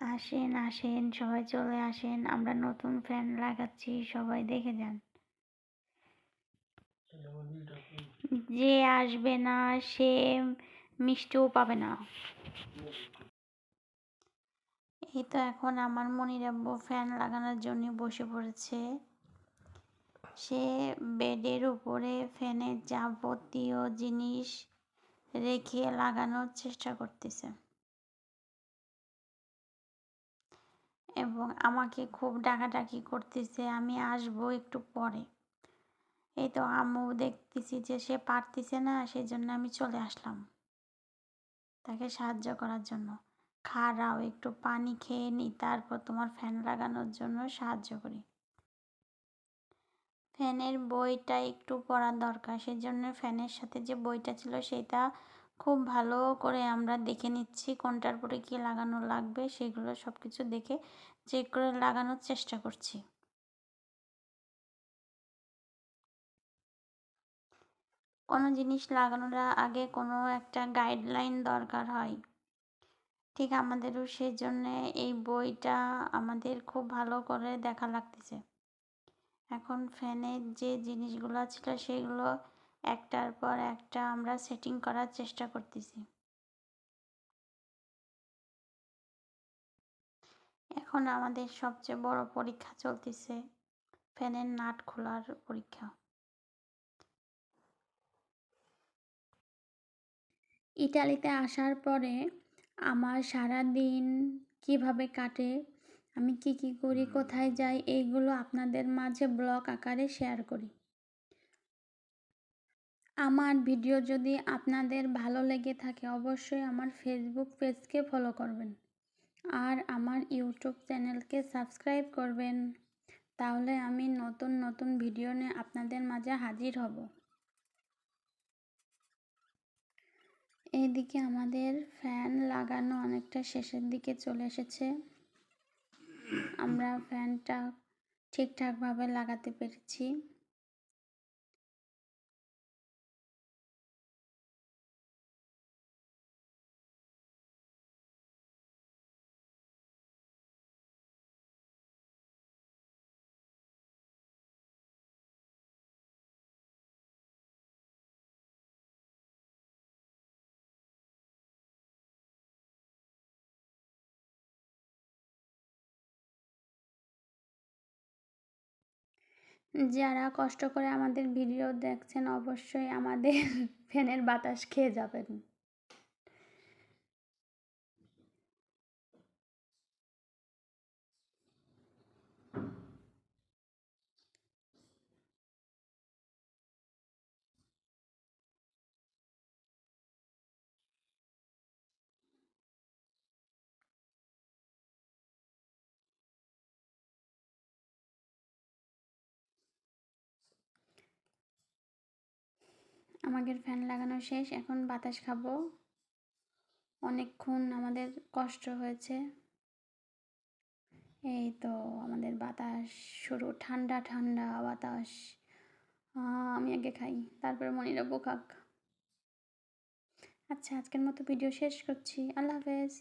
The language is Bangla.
আসেন আসেন, সবাই চলে আসেন, আমরা নতুন ফ্যান লাগাচ্ছি, সবাই দেখে যান। যে আসবে না, সে মিষ্টিও পাবে না। এই তো এখন আমার মনিরাব্বু ফ্যান লাগানোর জন্য বসে পড়েছে। সে বেডের উপরে ফ্যানের যাবতীয় জিনিস রেখে লাগানোর চেষ্টা করতেছে। এবং আমাকে খুব ডাকাডাকি করতেছে, আমি আসব একটু পরে। এই তো আম্মু দেখতেছি যে সে পারতেছে না সেই জন্য আমি চলে আসলাম তাকে সাহায্য করার জন্য। খাড়াও একটু পানি খেয়ে নিই তারপর তোমার ফ্যান লাগানোর জন্য সাহায্য করি। ফ্যানের বইটা একটু পড়ার দরকার সেই জন্য ফ্যানের সাথে যে বইটা ছিল, সেটা খুব ভালো করে আমরা দেখে নিচ্ছি কোনটার পরে কী লাগানো লাগবে, সেগুলো সব কিছু দেখে চেক করে লাগানোর চেষ্টা করছি। কোনো জিনিস লাগানোর আগে কোনো একটা গাইডলাইন দরকার হয়। ঠিক আমাদেরও সেই জন্যে এই বইটা আমাদের খুব ভালো করে দেখা লাগতেছে। এখন ফ্যানের যে জিনিসগুলো ছিল সেগুলো একটার পর একটা আমরা সেটিং করার চেষ্টা করতেছি। এখন আমাদের সবচেয়ে বড় পরীক্ষা চলতেছে ফ্যানের নাট খোলার পরীক্ষা। ইটালিতে আসার পরে আমার সারা দিন কীভাবে কাটে আমি কি কি করি কোথায় যাই এইগুলো আপনাদের মাঝে ব্লগ আকারে শেয়ার করি। আমার ভিডিও যদি আপনাদের ভালো লেগে থাকে, অবশ্যই আমার ফেসবুক পেজকে ফলো করবেন। আর আমার ইউটিউব চ্যানেলকে সাবস্ক্রাইব করবেন। তাহলে আমি নতুন নতুন ভিডিও নিয়ে আপনাদের মাঝে হাজির হব। এইদিকে আমাদের ফ্যান লাগানো অনেকটা শেষের দিকে চলে এসেছে। আমরা ফ্যানটা ঠিকঠাকভাবে লাগাতে পেরেছি। যারা কষ্ট করে আমাদের ভিডিও দেখছেন অবশ্যই আমাদের ফ্যানের বাতাস খেয়ে যাবেন। আমাদের ফ্যান লাগানো শেষ, এখন বাতাস খাব। অনেকক্ষণ আমাদের কষ্ট হয়েছে। এই তো আমাদের বাতাস শুরু, ঠান্ডা ঠান্ডা বাতাস। আমি আগে খাই, তারপরে মনিরা বোকাক। আচ্ছা আজকের মতো ভিডিও শেষ করছি। আল্লাহ হাফেজ।